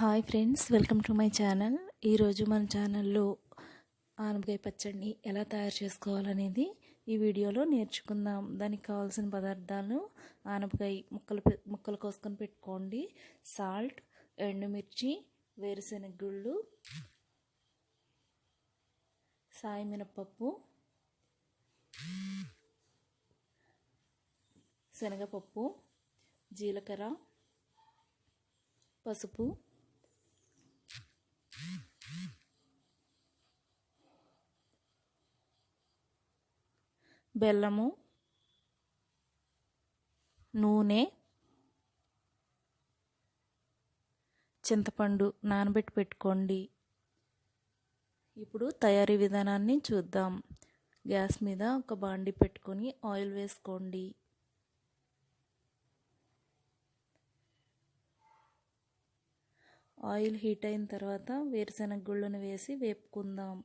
Hi friends welcome to my channel. ఈరోజు మన ఛానల్లో ఆనపకాయ పచ్చడిని ఎలా తయారు చేసుకోవాలనేది ఈ వీడియోలో నేర్చుకుందాం. దానికి కావాల్సిన పదార్థాలు ఆనపకాయ ముక్కలు పె- ముక్కలు కోసుకొని పెట్టుకోండి. సాల్ట్ ఎండుమిర్చి వేరుశెనగ గుళ్ళు సాయి మినప్పప్పు శనగపప్పు జీలకర్ర పసుపు బెల్లము నూనె చింతపండు నానబెట్టి పెట్టుకోండి. ఇప్పుడు తయారీ విధానాన్ని చూద్దాం. గ్యాస్ మీద ఒక బాండి పెట్టుకొని ఆయిల్ వేసుకోండి. ఆయిల్ హీట్ అయిన తర్వాత వేరుశెనగ గుళ్ళను వేసి వేపుకుందాం.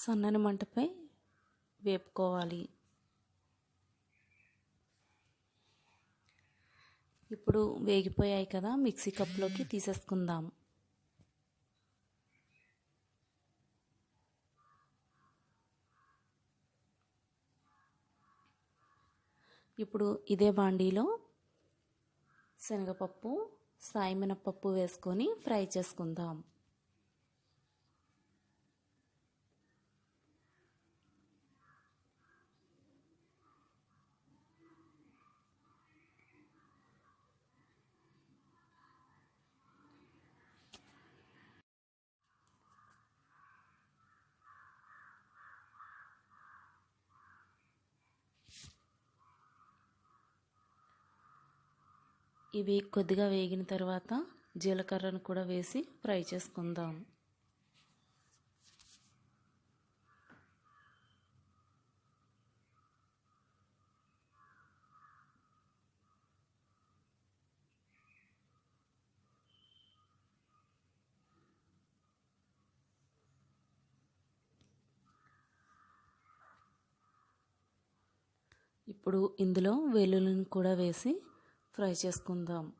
సన్నని మంటపై వేపుకోవాలి. ఇప్పుడు వేగిపోయాయి కదా మిక్సీ కప్లోకి తీసేసుకుందాం. ఇప్పుడు ఇదే బాండీలో శనగపప్పు సాయి మినప్పప్పు వేసుకొని ఫ్రై చేసుకుందాం. ఇవి కొద్దిగా వేగిన తర్వాత జీలకర్రను కూడా వేసి ఫ్రై చేసుకుందాం. ఇప్పుడు ఇందులో వెల్లుల్లిని కూడా వేసి ఫ్రై చేసుకుందాం.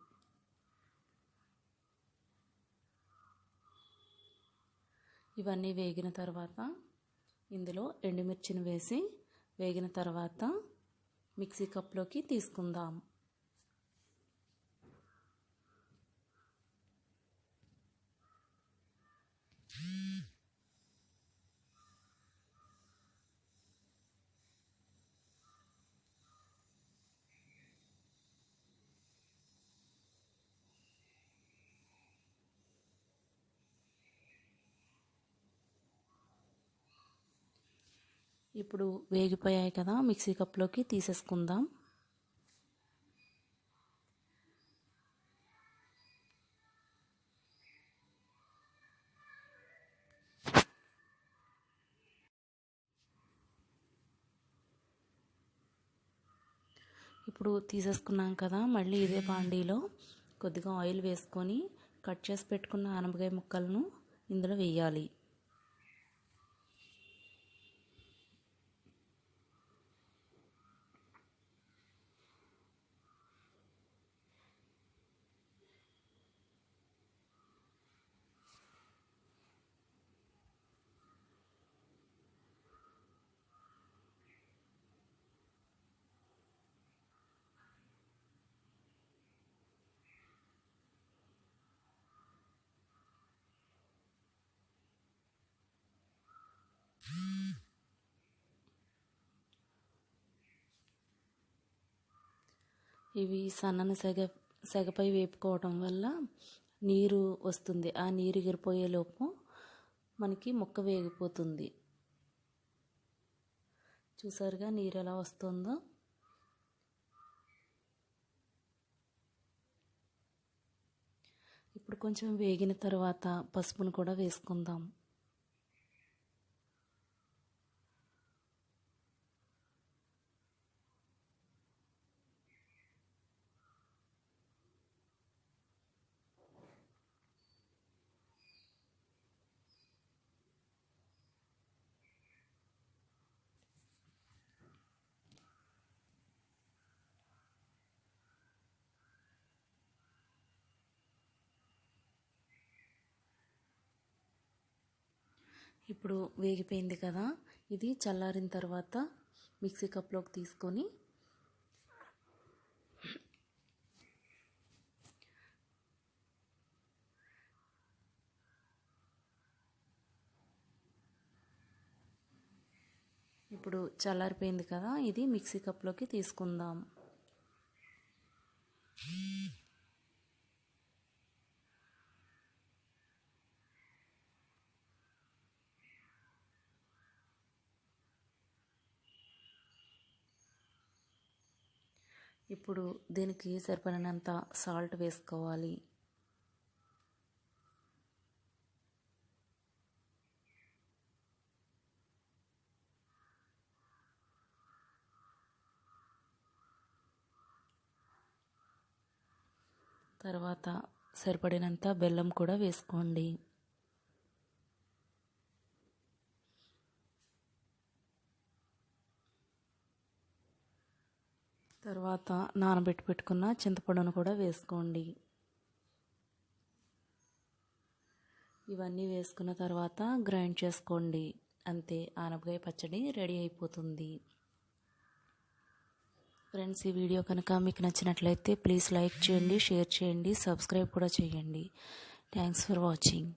ఇవన్నీ వేగిన తర్వాత ఇందులో ఎండుమిర్చిని వేసి వేగిన తర్వాత మిక్సీ కప్లోకి తీసుకుందాం. ఇప్పుడు వేగిపోయాయి కదా మిక్సీ కప్లోకి తీసేసుకుందాం. ఇప్పుడు తీసేసుకున్నాం కదా మళ్ళీ ఇదే బాండీలో కొద్దిగా ఆయిల్ వేసుకొని కట్ చేసి పెట్టుకున్న ఆనపకాయ ముక్కలను ఇందులో వేయాలి. ఇవి సన్నని సెగ సెగపై వేపుకోవడం వల్ల నీరు వస్తుంది. ఆ నీరు ఎగిరిపోయేలోపు మనకి ముక్క వేగిపోతుంది. చూసారుగా నీరు ఎలా వస్తుందో? ఇప్పుడు కొంచెం వేగిన తర్వాత పసుపును కూడా వేసుకుందాం. ఇప్పుడు వేగిపోయింది కదా ఇది చల్లారిన తర్వాత మిక్సీ కప్లోకి తీసుకొని ఇప్పుడు చల్లారిపోయింది కదా ఇది మిక్సీ కప్లోకి తీసుకుందాం. ఇప్పుడు దీనికి సరిపడినంత సాల్ట్ వేసుకోవాలి. తర్వాత సరిపడినంత బెల్లం కూడా వేసుకోండి. తర్వాత నానబెట్టి పెట్టుకున్న చింతపండును కూడా వేసుకోండి. ఇవన్నీ వేసుకున్న తర్వాత గ్రైండ్ చేసుకోండి. అంతే ఆనపకాయ పచ్చడి రెడీ అయిపోతుంది. ఫ్రెండ్స్ ఈ వీడియో కనుక మీకు నచ్చినట్లయితే ప్లీజ్ లైక్ చేయండి షేర్ చేయండి సబ్స్క్రైబ్ కూడా చేయండి. Thanks for watching.